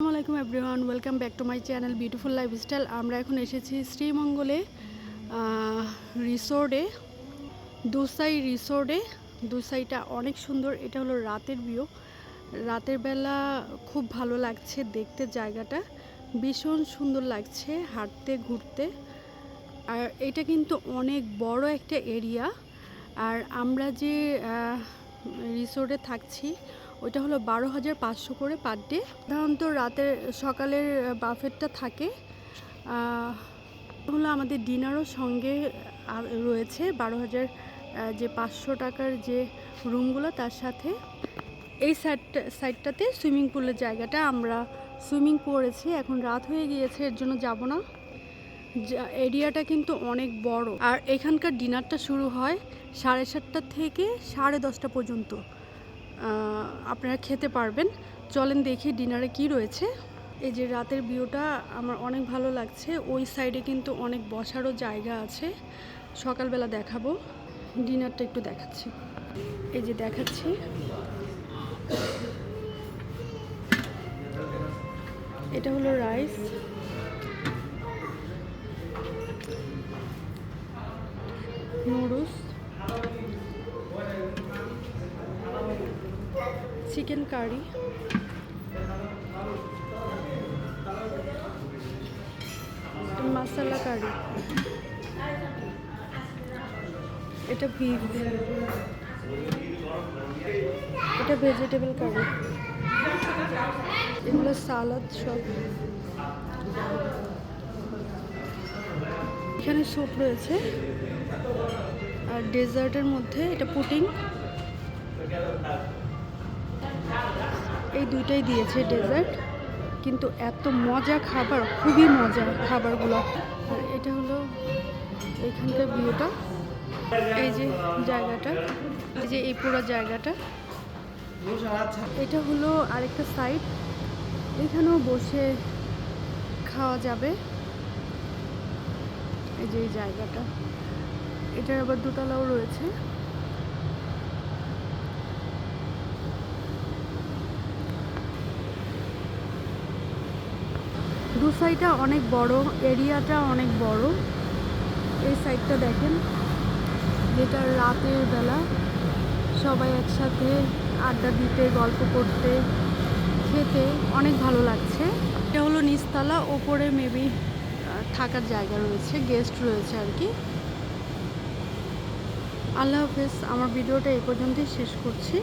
আসসালামু আলাইকুম everyone, welcome back to my channel beautiful lifestyle. আমরা এখন এসেছি শ্রীমঙ্গলে রিসোর্টে, দুসাই রিসোর্টে। দুসাইটা অনেক সুন্দর, এটা হলো রাতের ভিউ। রাতের বেলা খুব ভালো লাগছে দেখতে জায়গাটা। ভীষণ সুন্দর লাগছে হাঁটতে, ঘুরতে। আর এটা কিন্তু অনেক বড় একটা এরিয়া। আর আমরা যে রিসোর্টে থাকছি ওইটা হলো বারো হাজার পাঁচশো করে পার ডে। সাধারণত রাতের, সকালের বাফেটটা থাকে। হলো আমাদের ডিনারও সঙ্গে রয়েছে বারো হাজার যে পাঁচশো টাকার যে রুমগুলো তার সাথে। এই সাইডটা, সাইডটাতে সুইমিং পুলের জায়গাটা আমরা সুইমিং করেছি। এখন রাত হয়ে গিয়েছে, এর জন্য যাব না। এরিয়াটা কিন্তু অনেক বড়। আর এখানকার ডিনারটা শুরু হয় সাড়ে সাতটা থেকে সাড়ে দশটা পর্যন্ত। আপনারা খেতে পারবেন। চলেন দেখি ডিনারে কি রয়েছে। এই যে রাতের ভিউটা আমার অনেক ভালো লাগছে। ওই সাইডে কিন্তু অনেক বসারও জায়গা আছে। সকালবেলা দেখাবো। ডিনারটা একটু দেখাচ্ছি। এই যে দেখাচ্ছি। এটা হলো রাইস। Chicken curry. মশলা কারি। এটা বিফ এটা ভেজিটেবল কারি। এগুলো সালাদ সব। এখানে স্যুপ রয়েছে। আর ডেজার্টের মধ্যে এটা পুটিং এই দুইটাই দিয়েছে ডেজার্ট কিন্তু এত মজা খাবার, খুবই মজা খাবারগুলো। আর এটা হলো এখানকার ভিউটা। এই যে জায়গাটা, এই যে এই পুরো জায়গাটা। এটা হলো আরেকটা সাইড এখানেও বসে খাওয়া যাবে। এই যে এই জায়গাটা। এটার আবার দোতলাও রয়েছে। দু সাইডটা অনেক বড়, এরিয়াটা অনেক বড়। এই সাইডটা দেখেন, যেটা রাতের বেলা সবাই একসাথে আড্ডা দিতে, গল্প করতে, খেতে অনেক ভালো লাগছে। এটা হলো নিচতলা, ওপরে মেবি থাকার জায়গা রয়েছে গেস্ট রয়েছে আর কি। আল্লাহ হাফেজ, আমার ভিডিওটা এই পর্যন্তই শেষ করছি।